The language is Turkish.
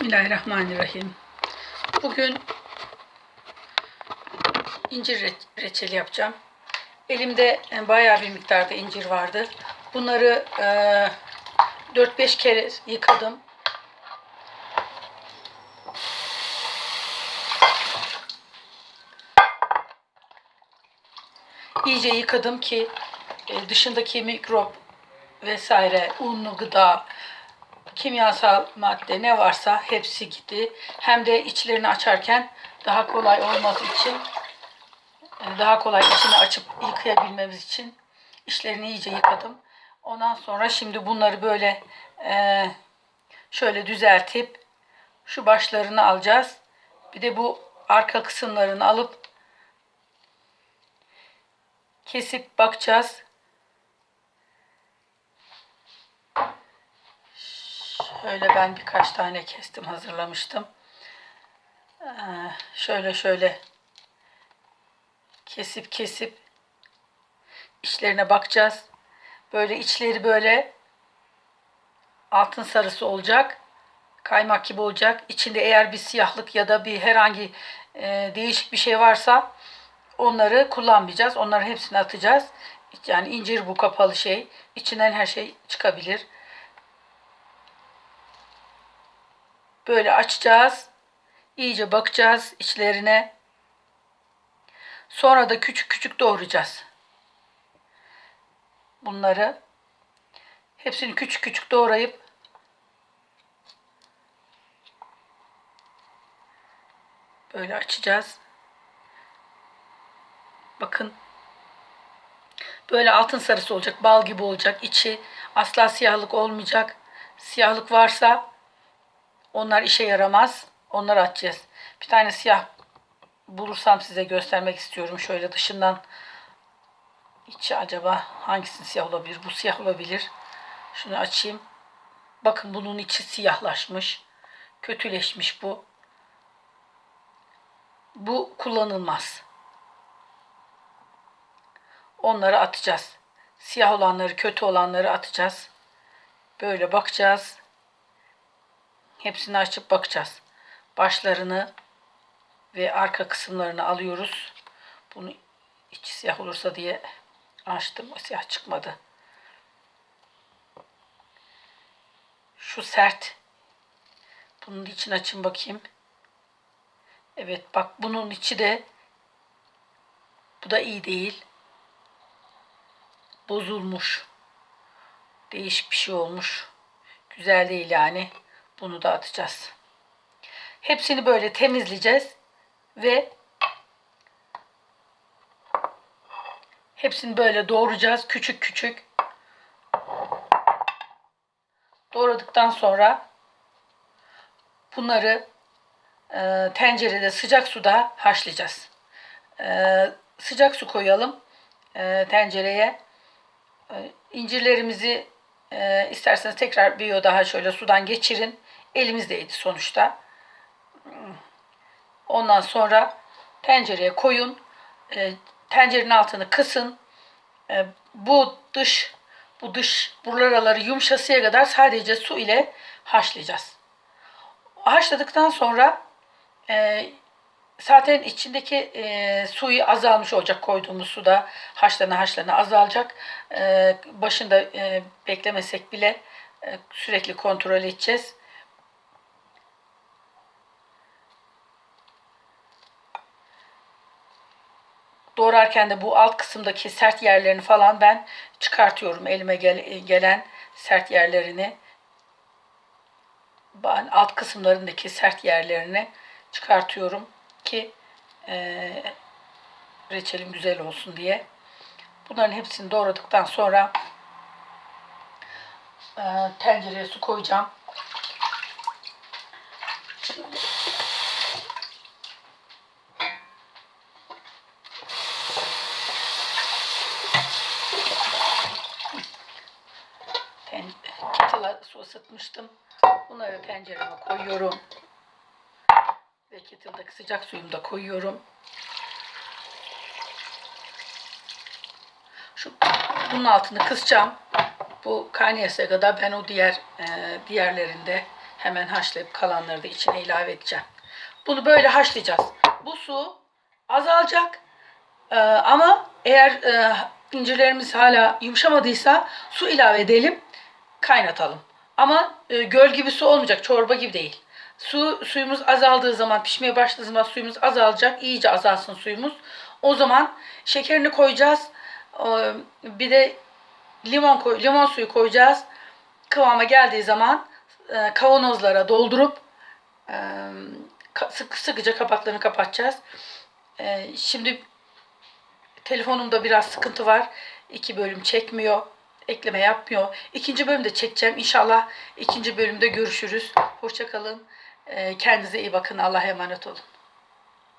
Bismillahirrahmanirrahim. Bugün incir re- reçeli yapacağım. Elimde e, bayağı bir miktarda incir vardı. Bunları e, 4-5 kere yıkadım. İyice yıkadım ki e, dışındaki mikrop vesaire, unlu gıda, kimyasal madde ne varsa hepsi gitti. Hem de içlerini açarken daha kolay olması için e, daha kolay içini açıp yıkayabilmemiz için içlerini iyice yıkadım. Ondan sonra şimdi bunları böyle e, şöyle düzeltip şu başlarını alacağız. Bir de bu arka kısımlarını alıp kesip bakacağız. Şöyle ben birkaç tane kestim hazırlamıştım. Ee, şöyle şöyle kesip kesip içlerine bakacağız. Böyle içleri böyle altın sarısı olacak. Kaymak gibi olacak. İçinde eğer bir siyahlık ya da bir herhangi e, değişik bir şey varsa onları kullanmayacağız. Onların hepsini atacağız. Yani incir bu kapalı şey. İçinden her şey çıkabilir. Böyle açacağız. İyice bakacağız içlerine. Sonra da küçük küçük doğrayacağız. Bunları hepsini küçük küçük doğrayıp böyle açacağız. Bakın. Böyle altın sarısı olacak, bal gibi olacak. İçi asla siyahlık olmayacak. Siyahlık varsa onlar işe yaramaz. Onları atacağız. Bir tane siyah bulursam size göstermek istiyorum. Şöyle dışından içi acaba hangisinin siyah olabilir? Bu siyah olabilir. Şunu açayım. Bakın bunun içi siyahlaşmış. Kötüleşmiş bu. Bu kullanılmaz. Onları atacağız. Siyah olanları, kötü olanları atacağız. Böyle bakacağız. Hepsini açıp bakacağız. Başlarını ve arka kısımlarını alıyoruz. Bunu içi siyah olursa diye açtım. Siyah çıkmadı. Şu sert. Bunun için açın bakayım. Evet bak bunun içi de bu da iyi değil. Bozulmuş. Değişik bir şey olmuş. Güzel değil yani. Bunu da atacağız. Hepsini böyle temizleyeceğiz ve hepsini böyle doğrayacağız küçük küçük. Doğradıktan sonra bunları e, tencerede sıcak suda haşlayacağız. E, sıcak su koyalım e, tencereye. E, incirlerimizi e, isterseniz tekrar bir daha şöyle sudan geçirin. Elimizdeydi sonuçta. Ondan sonra tencereye koyun. E, tencerenin altını kısın. E, bu dış bu dış buraları yumuşasıya kadar sadece su ile haşlayacağız. Haşladıktan sonra e, zaten içindeki e, suyu azalmış olacak koyduğumuz suda haşlana haşlana azalacak. E, başında e, beklemesek bile e, sürekli kontrol edeceğiz. Doğrarken de bu alt kısımdaki sert yerlerini falan ben çıkartıyorum elime gel- gelen sert yerlerini. Ben alt kısımlarındaki sert yerlerini çıkartıyorum ki e, reçelim güzel olsun diye. Bunların hepsini doğradıktan sonra e, tencereye su koyacağım. Isıtmıştım. Bunları tencereme koyuyorum. Ve kettle'daki sıcak suyumu da koyuyorum. Şu bunun altını kısacağım. Bu kaynayasıya kadar ben o diğer e, diğerlerinde Hemen haşlayıp kalanları da içine ilave edeceğim. Bunu böyle haşlayacağız. Bu su azalacak. Ee, ama eğer e, incirlerimiz hala yumuşamadıysa su ilave edelim, kaynatalım. Ama e, göl gibi su olmayacak, çorba gibi değil. Su suyumuz azaldığı zaman, pişmeye başladığı zaman suyumuz azalacak. İyice azalsın suyumuz. O zaman şekerini koyacağız. Ee, bir de limon koy, limon suyu koyacağız. Kıvama geldiği zaman e, kavanozlara doldurup e, sık sıkıca kapaklarını kapatacağız. E, şimdi telefonumda biraz sıkıntı var. İki bölüm çekmiyor. Ekleme yapmıyor. İkinci bölümde çekeceğim. İnşallah ikinci bölümde görüşürüz. Hoşçakalın. Kendinize iyi bakın. Allah'a emanet olun.